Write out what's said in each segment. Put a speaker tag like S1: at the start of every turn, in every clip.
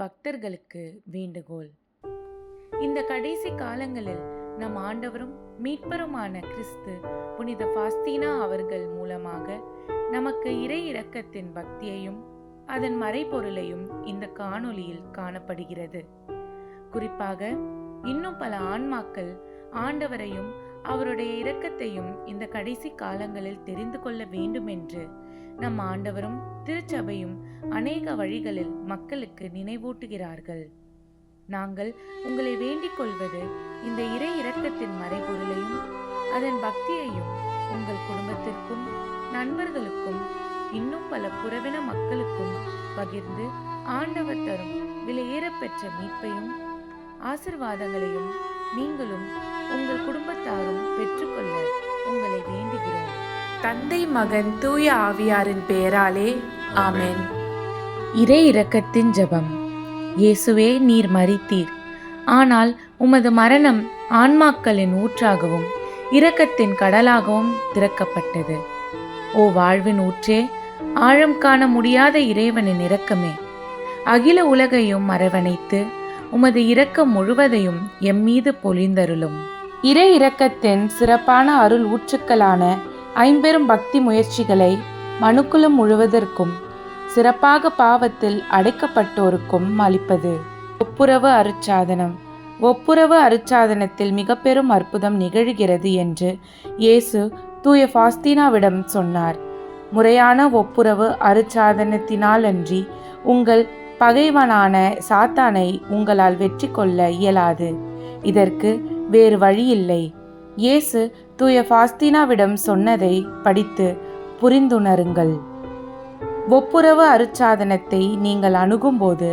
S1: பக்தர்களுக்கு வேண்டுகோள். இந்த கடைசி காலங்களில் நம் ஆண்டவரும் மீட்பருமான கிறிஸ்து புனித பாஸ்தீனா அவர்கள் மூலமாக நமக்கு இறை இரக்கத்தின் பக்தியையும் அதன் மறைபொருளையும் இந்த காணொளியில் காணப்படுகிறது. குறிப்பாக இன்னும் பல ஆன்மாக்கள் ஆண்டவரையும் அவருடைய இரக்கத்தையும் இந்த கடைசி காலங்களில் தெரிந்து கொள்ள வேண்டும் என்று நம் ஆண்டவரும் திருச்சபையும் அநேக வழிகளில் மக்களுக்கு நினைவூட்டுகிறார்கள். நாங்கள் உங்களை வேண்டிக் கொள்வது இந்த இறை இரக்கத்தின் மறைபொருளையும் அதன் பக்தியையும் உங்கள் குடும்பத்திற்கும் நண்பர்களுக்கும் இன்னும் பல புறவின மக்களுக்கும் பகிர்ந்து ஆண்டவர் தரும் விலையேறப்பெற்ற மீட்பையும் ஆசிர்வாதங்களையும் நீங்களும் உங்கள் குடும்ப தந்தை மகன் தூய ஆவியாரின் பெயராலே ஆமென். இறை இரக்கத்தின் ஜெபம். இயேசுவே நீர் மரித்தீர். ஆனால் உமது மரணம் ஆன்மாக்களின் ஊற்றாகவும் இரக்கத்தின் கடலாகவும் திறக்கப்பட்டது. ஓ வாழ்வின் ஊற்றே ஆழம் காண முடியாத இறைவனின் இரக்கமே. அகில உலகையும் அரவணைத்து உமது இரக்கம் முழுவதையும் எம்மீது பொழிந்தருளும். இறை இரக்கத்தின் சிறப்பான அருள் ஊற்றுக்களான ஐம்பெரும் பக்தி முயற்சிகளை மனுக்குலம் முழுவதற்கும் சிறப்பாக பாவத்தில் அடைக்கப்பட்டோருக்கும் அளிப்பது. ஒப்புரவு அருட்சாதனம். ஒப்புரவு அருட்சாதனத்தில் மிக பெரும் அற்புதம் நிகழ்கிறது என்று இயேசு தூய ஃபாஸ்தீனாவிடம் சொன்னார். முறையான ஒப்புரவு அருட்சாதனத்தினாலன்றி உங்கள் பகைவனான சாத்தானை உங்களால் வெற்றி கொள்ள இயலாது. இதற்கு வேறு வழியில்லை. இயேசு தூய ஃபாஸ்தினாவிடம் சொன்னதை படித்து புரிந்துணருங்கள். ஒப்புரவு அருட்சாதனத்தை நீங்கள் அணுகும்போது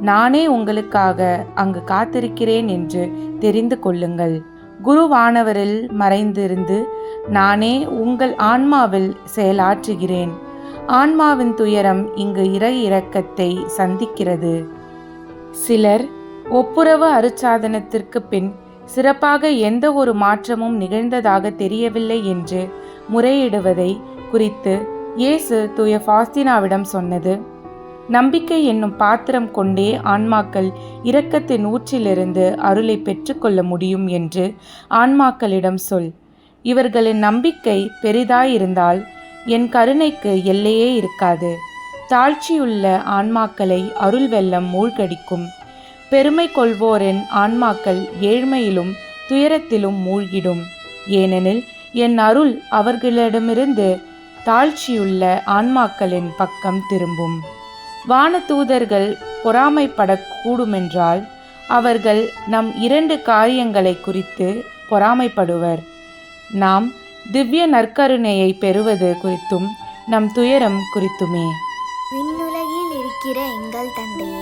S1: நானே உங்களுக்காக அங்கு காத்திருக்கிறேன் என்று தெரிந்து கொள்ளுங்கள். குருவானவரில் மறைந்திருந்து நானே உங்கள் ஆன்மாவில் செயலாற்றுகிறேன். ஆன்மாவின் துயரம் இங்கு இறை இரக்கத்தை சந்திக்கிறது. சிலர் ஒப்புரவு அருட்சாதனத்திற்கு பின் சிறப்பாக எந்த ஒரு மாற்றமும் நிகழ்ந்ததாக தெரியவில்லை என்று முறையிடுவதை குறித்து இயேசு தூய ஃபாஸ்தினாவிடம் சொன்னது. நம்பிக்கை என்னும் பாத்திரம் கொண்டே ஆன்மாக்கள் இரக்கத்தின் ஊற்றிலிருந்து அருளை பெற்றுக்கொள்ள முடியும் என்று ஆன்மாக்களிடம் சொல். இவர்களின் நம்பிக்கை பெரிதாயிருந்தால் என் கருணைக்கு எல்லையே இருக்காது. தாழ்ச்சியுள்ள ஆன்மாக்களை அருள் வெள்ளம் மூழ்கடிக்கும். பெருமை கொள்வோரின் ஆன்மாக்கள் ஏழ்மையிலும் துயரத்திலும் மூழ்கிடும். ஏனெனில் என் அருள் அவர்களிடமிருந்து தாழ்ச்சியுள்ள ஆன்மாக்களின் பக்கம் திரும்பும். வானதூதர்கள் பொறாமைப்படக்கூடுமென்றால் அவர்கள் நம் இரண்டு காரியங்களை குறித்து பொறாமைப்படுவர். நாம் திவ்ய நற்கருணையை பெறுவது குறித்தும் நம் துயரம் குறித்துமே.
S2: விண்ணுலகில் இருக்கிற எங்கள் தந்தையே